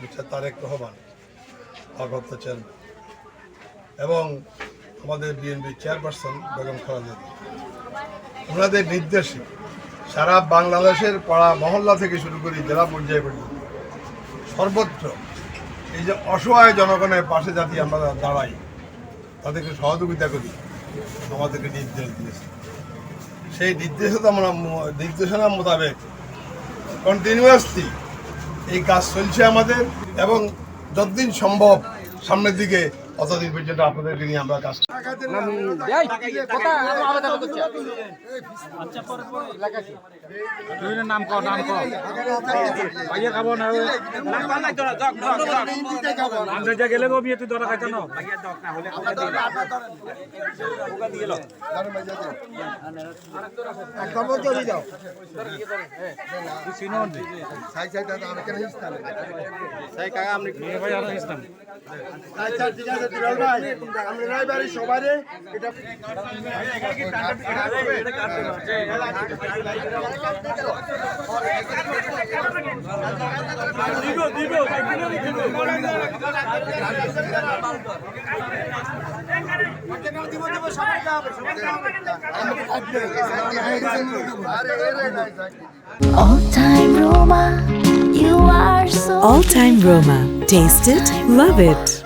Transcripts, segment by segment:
Mister Tarique Rahman chairman এবং আমাদের BNP chairperson Begum Khaleda. ওনাদের নির্দেশে সারা বাংলাদেশের পাড়া মহল্লা থেকে শুরু করে জেলা পর্যায়ে পর্যন্ত সর্বত্র এই যে অসহায় জনগণের পাশে যাতে আমরা দাঁড়াই, তাদেরকে সহযোগিতা করি, আমাদেরকে নির্দেশ দিয়েছে সেই নির্দেশনা আমরা নির্দেশনা মোতাবেক কন্টিনিউয়াসলি এই কাজ চলছে আমাদের এবং যতদিন সম্ভব সামনের দিকে অতদিন পর্যন্ত আপনাদেরকে নিয়ে আমরা কাজ নাম কর নাম কর। ভাইয়া খাব না? আমরা যা গেলে গো বিয়ে তুই ধরা খাইছ না? চিনো নি মেয়ে ভাই আর ইসলাম All time Roma, you are so All Time Roma. Taste it, love it.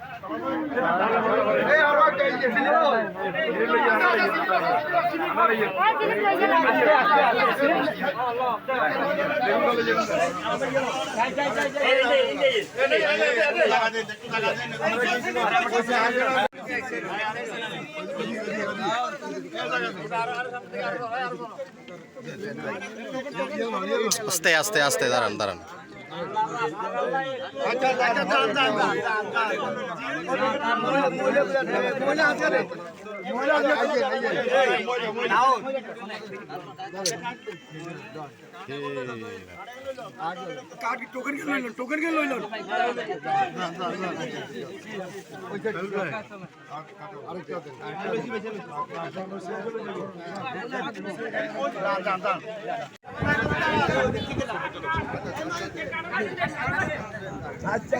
আস্তে দাঁড়ান দাঁড়ান টোকেন কেন টোকেন কেন লইল আরেকটা আচ্ছা